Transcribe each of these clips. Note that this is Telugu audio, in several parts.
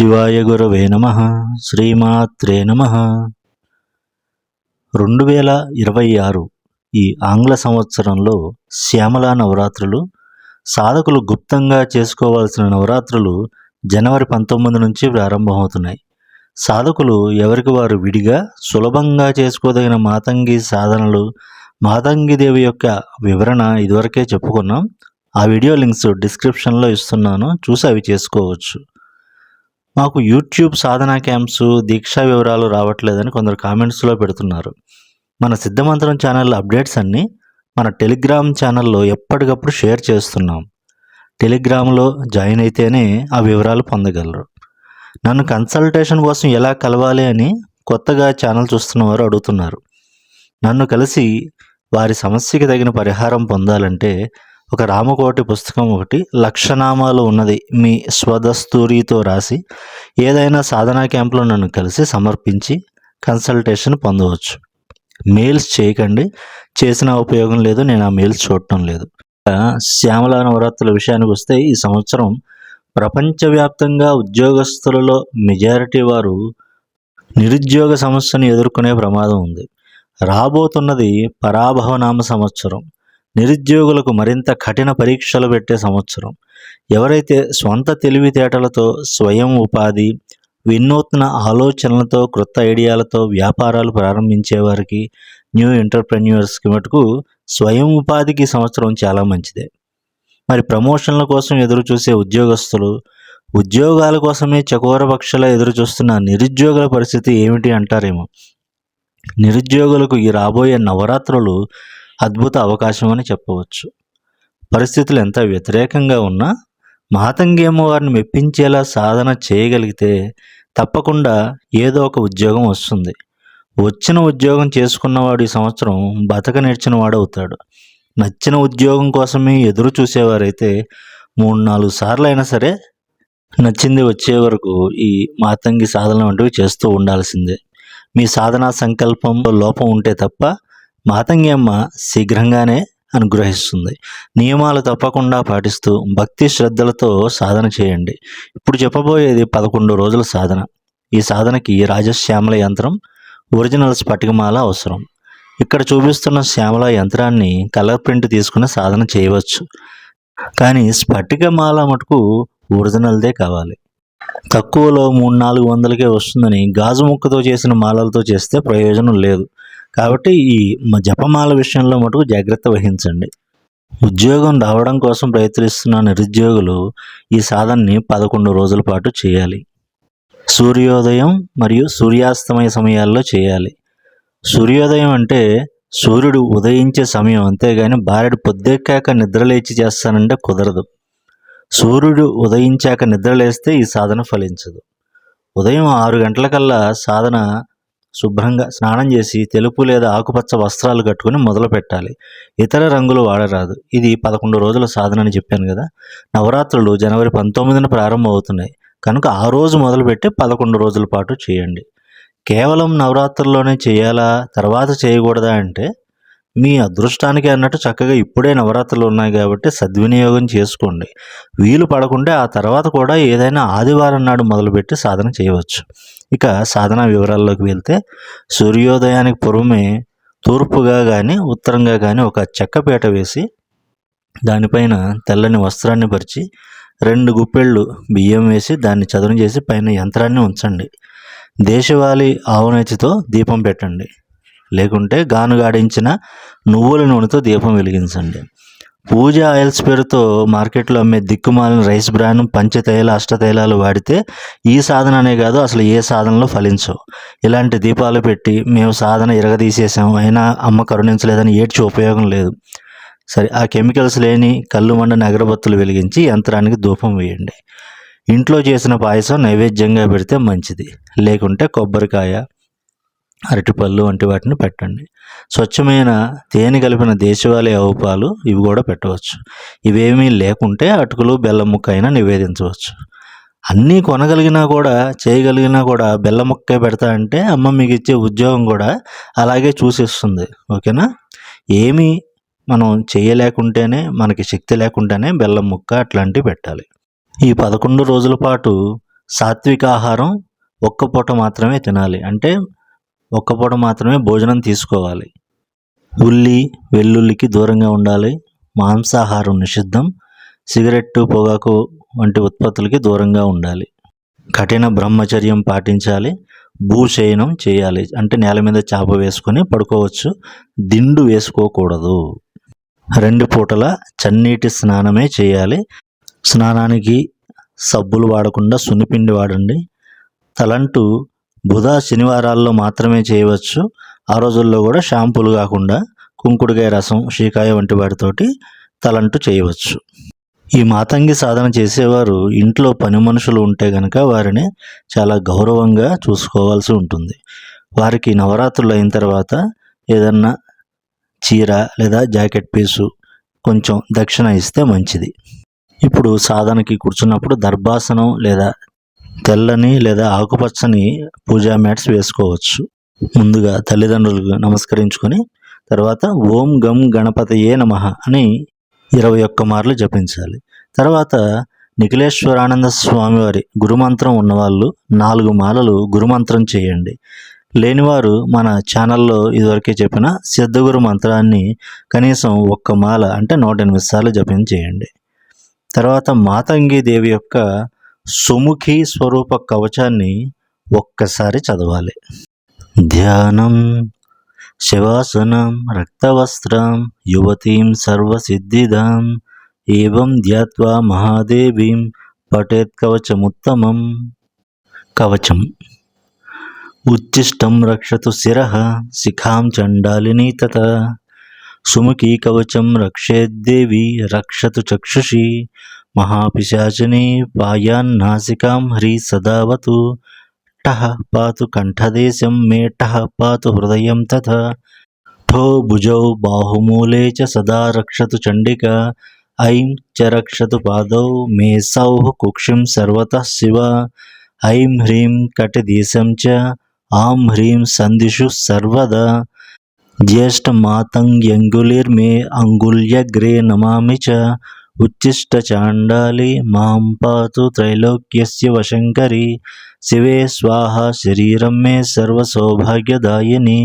శివాయ గురవే నమ. శ్రీమాత్రే నమ. రెండు వేల ఇరవై ఆరు ఈ ఆంగ్ల సంవత్సరంలో శ్యామల నవరాత్రులు సాధకులు గుప్తంగా చేసుకోవాల్సిన నవరాత్రులు జనవరి పంతొమ్మిది నుంచి ప్రారంభమవుతున్నాయి. సాధకులు ఎవరికి వారు విడిగా సులభంగా చేసుకోదగిన మాతంగి సాధనలు మాతంగి దేవి యొక్క వివరణ ఇదివరకే చెప్పుకున్నాం. ఆ వీడియో లింక్స్ డిస్క్రిప్షన్లో ఇస్తున్నాను. చూసి అవి చేసుకోవచ్చు. మాకు యూట్యూబ్ సాధనా క్యాంప్స్ దీక్షా వివరాలు రావట్లేదని కొందరు కామెంట్స్లో పెడుతున్నారు. మన సిద్ధమంతరం ఛానల్ అప్డేట్స్ అన్నీ మన టెలిగ్రామ్ ఛానల్లో ఎప్పటికప్పుడు షేర్ చేస్తున్నాం. టెలిగ్రామ్లో జాయిన్ అయితేనే ఆ వివరాలు పొందగలరు. నన్ను కన్సల్టేషన్ కోసం ఎలా కలవాలి అని కొత్తగా ఛానల్ చూస్తున్న వారు అడుగుతున్నారు. నన్ను కలిసి వారి సమస్యకి తగిన పరిహారం పొందాలంటే ఒక రామకోటి పుస్తకం ఒకటి లక్షనామాలు ఉన్నది మీ స్వదస్తూరితో రాసి ఏదైనా సాధనా క్యాంప్లో నన్ను కలిసి సమర్పించి కన్సల్టేషన్ పొందవచ్చు. మెయిల్స్ చేయకండి. చేసిన ఉపయోగం లేదు. నేను ఆ మెయిల్స్ చూడటం లేదు. శ్యామల నవరాత్రుల విషయానికి వస్తే ఈ సంవత్సరం ప్రపంచవ్యాప్తంగా ఉద్యోగస్తులలో మెజారిటీ వారు నిరుద్యోగ సమస్యను ఎదుర్కొనే ప్రమాదం ఉంది. రాబోతున్నది పరాభవనామ సంవత్సరం. నిరుద్యోగులకు మరింత కఠిన పరీక్షలు పెట్టే సంవత్సరం. ఎవరైతే స్వంత తెలివితేటలతో స్వయం ఉపాధి వినూత్న ఆలోచనలతో క్రొత్త ఐడియాలతో వ్యాపారాలు ప్రారంభించే వారికి న్యూ ఎంటర్ప్రెన్యూర్స్కి మటుకు స్వయం ఉపాధికి సంవత్సరం చాలా మంచిదే. మరి ప్రమోషన్ల కోసం ఎదురు చూసే ఉద్యోగస్తులు ఉద్యోగాల కోసమే చకోరపక్షలా ఎదురు చూస్తున్న నిరుద్యోగుల పరిస్థితి ఏమిటి అంటారేమో. నిరుద్యోగులకు ఈ రాబోయే నవరాత్రులు అద్భుత అవకాశం అని చెప్పవచ్చు. పరిస్థితులు ఎంత వ్యతిరేకంగా ఉన్నా మాతంగి అమ్మవారిని మెప్పించేలా సాధన చేయగలిగితే తప్పకుండా ఏదో ఒక ఉద్యోగం వస్తుంది. వచ్చిన ఉద్యోగం చేసుకున్నవాడు ఈ సంవత్సరం బతక నేర్చిన వాడు అవుతాడు నచ్చిన ఉద్యోగం కోసమే ఎదురు చూసేవారైతే మూడు నాలుగు సార్లు అయినా సరే నచ్చింది వచ్చే వరకు ఈ మాతంగి సాధన వంటివి చేస్తూ ఉండాల్సిందే. మీ సాధనా సంకల్పంలో లోపం ఉంటే తప్ప మాతంగి అమ్మ శీఘ్రంగానే అనుగ్రహిస్తుంది. నియమాలు తప్పకుండా పాటిస్తూ భక్తి శ్రద్ధలతో సాధన చేయండి. ఇప్పుడు చెప్పబోయేది పదకొండు రోజుల సాధన. ఈ సాధనకి రాజశ్యామల యంత్రం ఒరిజినల్ స్ఫటికమాల అవసరం. ఇక్కడ చూపిస్తున్న శ్యామల యంత్రాన్ని కలర్ ప్రింట్ తీసుకుని సాధన చేయవచ్చు. కానీ స్ఫటికమాల మటుకు ఒరిజినల్దే కావాలి. తక్కువలో మూడు నాలుగు వందలకే వస్తుందని గాజు ముక్కతో చేసిన మాలలతో చేస్తే ప్రయోజనం లేదు. కాబట్టి ఈ మ- జపమాల విషయంలో మటుకు జాగ్రత్త వహించండి. ఉద్యోగం రావడం కోసం ప్రయత్నిస్తున్న నిరుద్యోగులు ఈ సాధనని పదకొండు రోజుల పాటు చేయాలి. సూర్యోదయం మరియు సూర్యాస్తమయ సమయాల్లో చేయాలి. సూర్యోదయం అంటే సూర్యుడు ఉదయించే సమయం అంతేగాని బారెడు పొద్దెక్కాక నిద్రలేచి చేస్తానంటే కుదరదు. సూర్యుడు ఉదయించాక నిద్రలేస్తే ఈ సాధన ఫలించదు. ఉదయం ఆరు గంటలకల్లా సాధన శుభ్రంగా స్నానం చేసి తెలుపు లేదా ఆకుపచ్చ వస్త్రాలు కట్టుకుని మొదలు పెట్టాలి. ఇతర రంగులు వాడరాదు. ఇది పదకొండు రోజుల సాధన అని చెప్పాను కదా. నవరాత్రులు జనవరి పంతొమ్మిదిన ప్రారంభం అవుతున్నాయి కనుక ఆ రోజు మొదలుపెట్టి పదకొండు రోజుల పాటు చేయండి. కేవలం నవరాత్రుల్లోనే చేయాలా? తర్వాత చేయకూడదా అంటే మీ అదృష్టానికి అన్నట్టు చక్కగా ఇప్పుడే నవరాత్రులు ఉన్నాయి కాబట్టి సద్వినియోగం చేసుకోండి. వీలు పడకుంటే ఆ తర్వాత కూడా ఏదైనా ఆదివారం నాడు మొదలుపెట్టి సాధన చేయవచ్చు. ఇక సాధన వివరాల్లోకి వెళ్తే సూర్యోదయానికి పూర్వమే తూర్పుగా కానీ ఉత్తరంగా కానీ ఒక చెక్కపేట వేసి దానిపైన తెల్లని వస్త్రాన్ని పరిచి రెండు గుప్పెళ్ళు బియ్యం వేసి దాన్ని చదును చేసి పైన యంత్రాన్ని ఉంచండి. దేశవాళీ ఆవునేతితో దీపం పెట్టండి. లేకుంటే గానుగాడించిన నువ్వుల నూనెతో దీపం వెలిగించండి. పూజ ఆయిల్స్ పేరుతో మార్కెట్లో అమ్మే దిక్కుమాలిన రైస్ బ్రాన్ పంచతైల అష్టతైలాలు వాడితే ఈ సాధన అనే కాదు అసలు ఏ సాధనలో ఫలించవు. ఇలాంటి దీపాలు పెట్టి మేము సాధన ఇరగదీసేసాము అయినా అమ్మ కరుణించలేదని ఏడ్చి ఉపయోగం లేదు. సరే ఆ కెమికల్స్ లేని కళ్ళు మండని అగరబత్తులు వెలిగించి యంత్రానికి ధూపం వేయండి. ఇంట్లో చేసిన పాయసం నైవేద్యంగా పెడితే మంచిది లేకుంటే కొబ్బరికాయ. అరటిపళ్ళు వంటి వాటిని పెట్టండి. స్వచ్ఛమైన తేనె కలిపిన దేశవాళీ ఆవు పాలు ఇవి కూడా పెట్టవచ్చు. ఇవేమీ లేకుంటే అటుకులు బెల్లం ముక్క అయినా నివేదించవచ్చు. అన్నీ కొనగలిగినా కూడా చేయగలిగినా కూడా బెల్లం ముక్కే పెడతా అంటే అమ్మ మీకు ఇచ్చే ఉద్యోగం కూడా అలాగే చూసిస్తుంది. ఓకేనా? ఏమీ మనం చేయలేకుంటేనే మనకి శక్తి లేకుంటేనే బెల్లం ముక్క అట్లాంటివి పెట్టాలి. ఈ పదకొండు రోజుల పాటు సాత్విక ఆహారం ఒక్క పూట మాత్రమే తినాలి. అంటే ఒక్క పూట మాత్రమే భోజనం తీసుకోవాలి. ఉల్లి వెల్లుల్లికి దూరంగా ఉండాలి. మాంసాహారం నిషిద్ధం. సిగరెట్టు పొగాకు వంటి ఉత్పత్తులకి దూరంగా ఉండాలి. కఠిన బ్రహ్మచర్యం పాటించాలి. భూశయనం చేయాలి. అంటే నేల మీద చేప వేసుకొని పడుకోవచ్చు. దిండు వేసుకోకూడదు. రెండు పూటల చన్నీటి స్నానమే చేయాలి. స్నానానికి సబ్బులు వాడకుండా సున్నిపిండి వాడండి. తలంటూ బుధ శనివారాల్లో మాత్రమే చేయవచ్చు. ఆ రోజుల్లో కూడా షాంపూలు కాకుండా కుంకుడుకాయ రసం షీకాయ వంటి వాటితోటి తలంటు చేయవచ్చు. ఈ మాతంగి సాధన చేసేవారు ఇంట్లో పని మనుషులు ఉంటే గనక వారిని చాలా గౌరవంగా చూసుకోవాల్సి ఉంటుంది. వారికి నవరాత్రులు అయిన తర్వాత ఏదన్నా చీర లేదా జాకెట్ పీసు కొంచెం దక్షిణ ఇస్తే మంచిది. ఇప్పుడు సాధనకి కూర్చున్నప్పుడు దర్భాసనం లేదా తెల్లని లేదా ఆకుపచ్చని పూజా మ్యాట్స్ వేసుకోవచ్చు. ముందుగా తల్లిదండ్రులకు నమస్కరించుకొని తర్వాత ఓం గం గణపతయే నమ అని ఇరవై ఒక్క మార్లు జపించాలి. తర్వాత నిఖిలేశ్వరానంద స్వామివారి గురుమంత్రం ఉన్నవాళ్ళు నాలుగు మాలలు గురుమంత్రం చేయండి. లేనివారు మన ఛానల్లో ఇదివరకే చెప్పిన సిద్ధగురు మంత్రాన్ని కనీసం ఒక్క మాల అంటే నూట ఎనిమిది సార్లు జపం చేయండి తర్వాత మాతంగి దేవి యొక్క సుముఖి స్వరూప కవచాన్ని ఒక్కసారి చదవాలి. ధ్యానం శివాసనం రక్తవస్త్రం యువతీం సర్వసిద్ధిదాం ఏం ధ్యాత్వా మహాదేవీం పఠేత్ కవచముత్తమం. కవచం. ఉచ్చిష్టం రక్షతు శిర శిఖాం చండాలిని తత. సుముఖీ కవచం రక్షేద్దేవి రక్షతు చక్షుషి మహాపిశాచిని పాయాన్నాసికాం హ్రీ సదావతు టః పాతు కంఠదేశం మే టః పాతు హృదయం తథ ठो भुजौ बाहुमूले च सदा रक्षतु चण्डिका ऐं च रक्षतु पादौ मे सौः कुक्षिं सर्वतः शिव ऐं ह्रीं कटिदेशं च आं ह्रीं सन्धिषु सर्वदा ज्येष्ठमातङ्ग्यङ्गुलिर्मे अङ्गुल्यग्रे नमामि च उच्छिष्टचाण्डाली मां पातु त्रैलोक्यस्य वशङ्करी शिवे स्वाहा शरीरं मे सर्वसौभाग्यदायिनी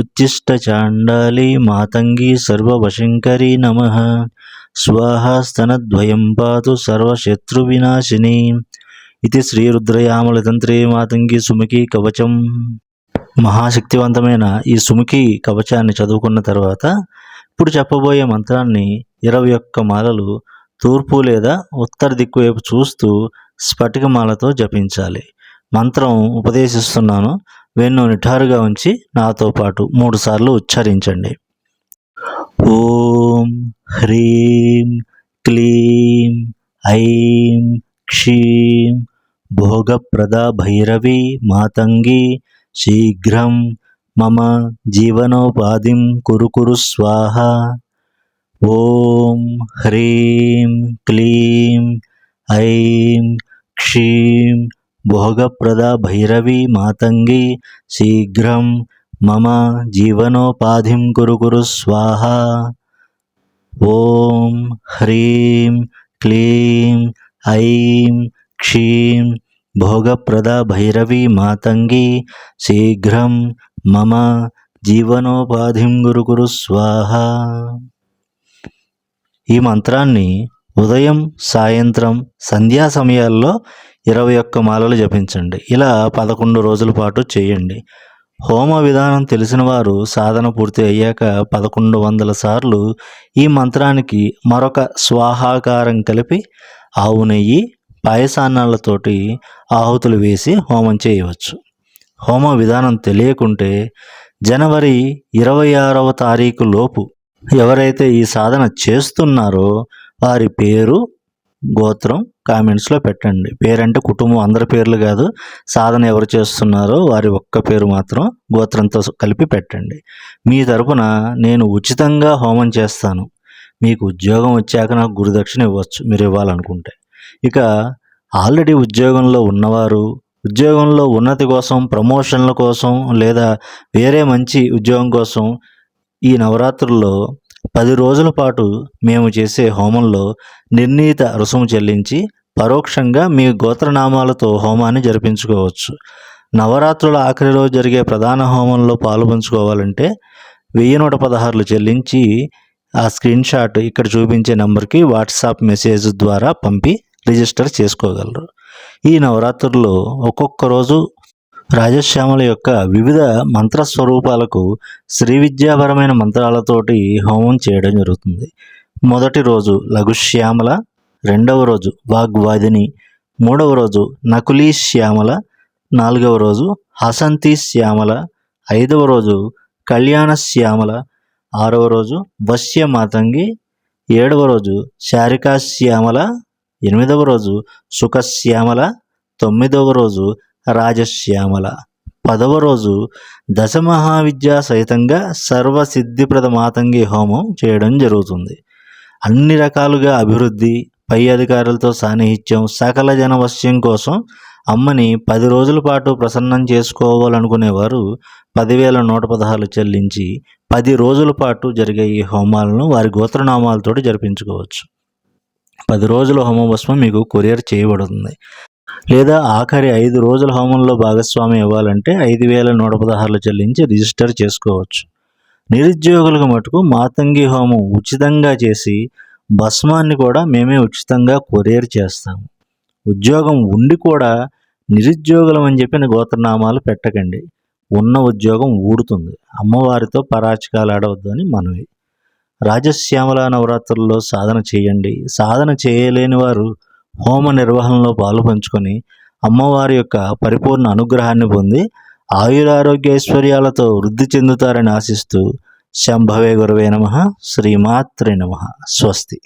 ఉచ్చిష్టచాండాలి మాతంగి సర్వవశంకరీ నమ స్వాహా స్తనద్వయం పాతు సర్వశత్రువినాశిని ఇది శ్రీరుద్రయామలతంత్రే మాతంగి సుముఖి కవచం మహాశక్తివంతమైన ఈ సుముఖి కవచాన్ని చదువుకున్న తర్వాత ఇప్పుడు చెప్పబోయే మంత్రాన్ని ఇరవై ఒక్క మాలలు తూర్పు లేదా ఉత్తర దిక్కు వైపు చూస్తూ స్ఫటికమాలతో జపించాలి. మంత్రం ఉపదేశిస్తున్నాను. వెన్ను నిఠారుగా ఉంచి నాతో పాటు మూడుసార్లు ఉచ్చరించండి. ఓం హ్రీం క్లీం ఐం క్షీం భోగప్రద భైరవి మాతంగి శీఘ్రం మమ జీవనోపాధిం కురు కురు స్వాహ. ఓం హ్రీం క్లీం ఐం క్షీం భోగప్రద భైరవీ మాతంగి శీఘ్రం మమ జీవనోపాధిం కురు కురు స్వాహ. ఓం హ్రీం క్లీం ఐం క్షీం భోగప్రద భైరవీ మాతంగి శీఘ్రం మమ జీవనోపాధిం గురు కురు స్వాహ. ఈ మంత్రాన్ని ఉదయం సాయంత్రం సంధ్యా సమయాల్లో ఇరవై ఒక్క మాలలు జపించండి. ఇలా పదకొండు రోజుల పాటు చేయండి. హోమ విధానం తెలిసిన వారు సాధన పూర్తి అయ్యాక పదకొండు వందల సార్లు ఈ మంత్రానికి మరొక స్వాహాకారం కలిపి ఆవు నెయ్యి పాయసాన్నాలతోటి ఆహుతులు వేసి హోమం చేయవచ్చు. హోమ విధానం తెలియకుంటే జనవరి ఇరవై ఆరవ తారీఖు లోపు ఎవరైతే ఈ సాధన చేస్తున్నారో వారి పేరు గోత్రం కామెంట్స్లో పెట్టండి. పేరంటే కుటుంబం అందరి పేర్లు కాదు. సాధన ఎవరు చేస్తున్నారో వారి ఒక్క పేరు మాత్రం గోత్రంతో కలిపి పెట్టండి. మీ తరపున నేను ఉచితంగా హోమం చేస్తాను. మీకు ఉద్యోగం వచ్చాక నాకు గురుదక్షిణ ఇవ్వచ్చు మీరు ఇవ్వాలనుకుంటే. ఇక ఆల్రెడీ ఉద్యోగంలో ఉన్నవారు ఉద్యోగంలో ఉన్నతి కోసం ప్రమోషన్ల కోసం లేదా వేరే మంచి ఉద్యోగం కోసం ఈ నవరాత్రుల్లో పది రోజుల పాటు మేము చేసే హోమంలో నిర్ణీత రుసుము చెల్లించి పరోక్షంగా మీ గోత్రనామాలతో హోమాన్ని జరిపించుకోవచ్చు. నవరాత్రుల ఆఖరి రోజు జరిగే ప్రధాన హోమంలో పాల్పంచుకోవాలంటే వెయ్యి నూట పదహారులు చెల్లించి ఆ స్క్రీన్ షాట్ ఇక్కడ చూపించే నెంబర్కి వాట్సాప్ మెసేజ్ ద్వారా పంపి రిజిస్టర్ చేసుకోగలరు. ఈ నవరాత్రుల్లో ఒక్కొక్క రోజు రాజశ్యామల యొక్క వివిధ మంత్ర స్వరూపాలకు శ్రీ విద్యాపరమైన మంత్రాలతోటి హోమం చేయడం జరుగుతుంది. మొదటి రోజు లఘుశ్యామల రెండవ రోజు వాగ్వాదిని మూడవ రోజు నకులీ శ్యామల నాలుగవ రోజు హసంతి శ్యామల ఐదవ రోజు కళ్యాణ శ్యామల ఆరవ రోజు వశ్య మాతంగి ఏడవ రోజు శారికా శ్యామల ఎనిమిదవ రోజు సుఖశ్యామల తొమ్మిదవ రోజు రాజశ్యామల. పదవ రోజు దశమహావిద్యా సహితంగా సర్వసిద్ధిప్రద మాతంగి హోమం చేయడం జరుగుతుంది. అన్ని రకాలుగా అభివృద్ధి పై అధికారులతో సాన్నిహిత్యం సకల జనవశ్యం కోసం అమ్మని పది రోజుల పాటు ప్రసన్నం చేసుకోవాలనుకునేవారు పదివేల నూట పదహారు చెల్లించి పది రోజుల పాటు జరిగే ఈ హోమాలను వారి గోత్రనామాలతోటి జరిపించుకోవచ్చు. పది రోజుల హోమభస్మం మీకు కొరియర్ చేయబడుతుంది. లేదా ఆఖరి ఐదు రోజుల హోమంలో భాగస్వామి ఇవ్వాలంటే ఐదు వేల నూట పదహారులు చెల్లించి రిజిస్టర్ చేసుకోవచ్చు. నిరుద్యోగులకు మటుకు మాతంగి హోమం ఉచితంగా చేసి భస్మాన్ని కూడా మేమే ఉచితంగా కొరియర్ చేస్తాము ఉద్యోగం ఉండి కూడా నిరుద్యోగులం అని చెప్పిన గోత్రనామాలు పెట్టకండి. ఉన్న ఉద్యోగం ఊడుతుంది. అమ్మవారితో పరాచకాలు ఆడవద్దు అని మనవి. రాజశ్యామల నవరాత్రుల్లో సాధన చేయండి. సాధన చేయలేని వారు హోమ నిర్వహణలో పాలు పంచుకొని అమ్మవారి యొక్క పరిపూర్ణ అనుగ్రహాన్ని పొంది ఆయురారోగ్య ఐశ్వర్యాలతో వృద్ధి చెందుతారని ఆశిస్తూ శంభవే గురవే నమ. శ్రీమాత్రే నమ. స్వస్తి.